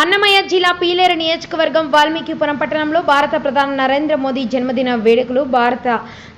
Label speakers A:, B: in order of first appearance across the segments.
A: అన్నమయ్య జిల్లా పీలేరు నియోజకవర్గం వాల్మీకిపురం పట్టణంలో భారత ప్రధాని నరేంద్ర మోదీ జన్మదిన వేడుకలు భారత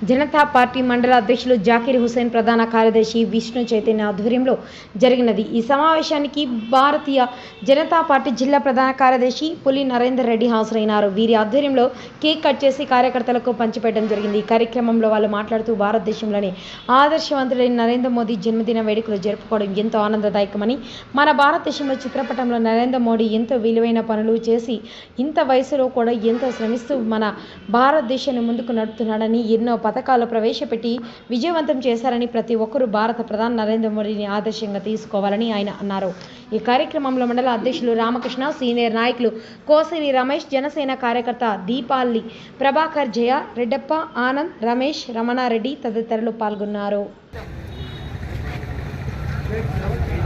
A: జనతా పార్టీ మండల అధ్యక్షులు జాకీర్ హుసేన్ ప్రధాన కార్యదర్శి విష్ణు చైతన్య ఆధ్వర్యంలో జరిగినది. ఈ సమావేశానికి భారతీయ జనతా పార్టీ జిల్లా ప్రధాన కార్యదర్శి పులి నరేందర్ రెడ్డి హాజరైనారు. వీరి ఆధ్వర్యంలో కేక్ కట్ చేసి కార్యకర్తలకు పంచిపెట్టడం జరిగింది. ఈ కార్యక్రమంలో వాళ్ళు మాట్లాడుతూ భారతదేశంలోని ఆదర్శవంతుడైన నరేంద్ర మోదీ జన్మదిన వేడుకలు జరుపుకోవడం ఎంతో ఆనందదాయకమని మన భారతదేశంలో చిత్రపటంలో నరేంద్ర మోడీ ఎంతో విలువైన పనులు చేసి ఇంత వయసులో కూడా ఎంతో శ్రమిస్తూ మన భారతదేశాన్ని ముందుకు నడుపుతున్నాడని ఎన్నో పథకాలు ప్రవేశపెట్టి విజయవంతం చేశారని ప్రతి ఒక్కరూ భారత ప్రధాని నరేంద్ర మోడీని ఆదర్శంగా తీసుకోవాలని ఆయన అన్నారు. ఈ కార్యక్రమంలో మండల అధ్యక్షులు రామకృష్ణ సీనియర్ నాయకులు కోసిరి రమేష్ జనసేన కార్యకర్త దీపాలి ప్రభాకర్ జయ రెడ్డప్ప ఆనంద్ రమేష్ రమణారెడ్డి తదితరులు పాల్గొన్నారు.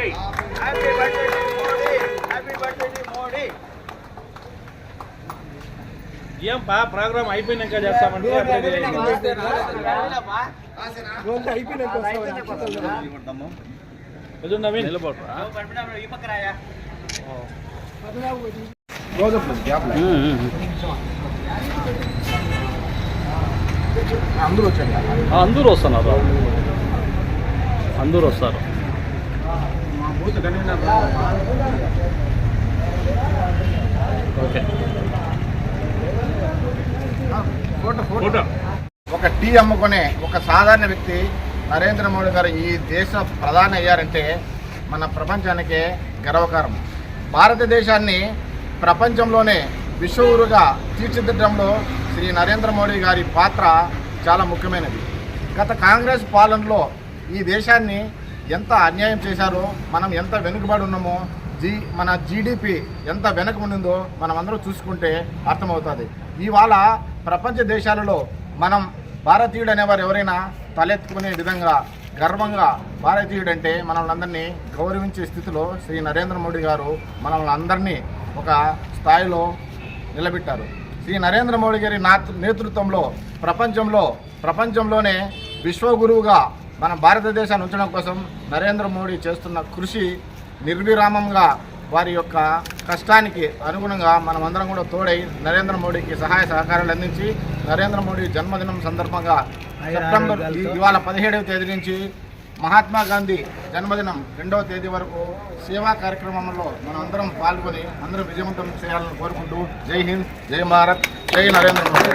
B: Modi
C: happy birthday Modi happy birthday Modi
B: ఏం బా ప్రోగ్రామ్ అయిపోయినాక చేస్తామంటే ఎదు నవీన్ నిలబడరా
C: ఈ పక్క రాయా
B: అందరూ వస్తున్నారు అందరూ వస్తారు ఓకే. ఫోటో.
D: ఒక టీ అమ్ముకునే ఒక సాధారణ వ్యక్తి నరేంద్ర మోడీ గారు ఈ దేశ ప్రధాని అయ్యారంటే మన ప్రపంచానికే గర్వకారం. భారతదేశాన్ని ప్రపంచంలోనే విశ్వగురుగా తీర్చిదిద్దడంలో శ్రీ నరేంద్ర మోడీ గారి పాత్ర చాలా ముఖ్యమైనది. గత కాంగ్రెస్ పాలనలో ఈ దేశాన్ని ఎంత అన్యాయం చేశారో మనం ఎంత వెనుకబడి ఉన్నామో జీ మన జీడిపి ఎంత వెనక ఉండిందో మనం అందరూ చూసుకుంటే అర్థమవుతుంది. ఇవాళ ప్రపంచ దేశాలలో మనం భారతీయుడు అనేవారు ఎవరైనా తలెత్తుకునే విధంగా గర్వంగా భారతీయుడు అంటే మనల్ని అందరినీ గౌరవించే స్థితిలో శ్రీ నరేంద్ర మోడీ గారు మనల్ని అందరినీ ఒక స్థాయిలో నిలబెట్టారు. శ్రీ నరేంద్ర మోడీ గారి నా నేతృత్వంలో ప్రపంచంలో ప్రపంచంలోనే విశ్వగురువుగా మన భారతదేశాన్ని ఉంచడం కోసం నరేంద్ర మోడీ చేస్తున్న కృషి నిర్విరామంగా వారి యొక్క కష్టానికి అనుగుణంగా మనం అందరం కూడా తోడై నరేంద్ర మోడీకి సహాయ సహకారాలు అందించి నరేంద్ర మోడీ జన్మదినం సందర్భంగా సెప్టెంబర్ ఇవాళ పదిహేడవ తేదీ నుంచి మహాత్మా గాంధీ జన్మదినం రెండవ తేదీ వరకు సేవా కార్యక్రమంలో మనం అందరం పాల్గొని అందరం విజయవంతం చేయాలని కోరుకుంటూ జై హింద్ జై భారత్ జై నరేంద్ర మోడీ.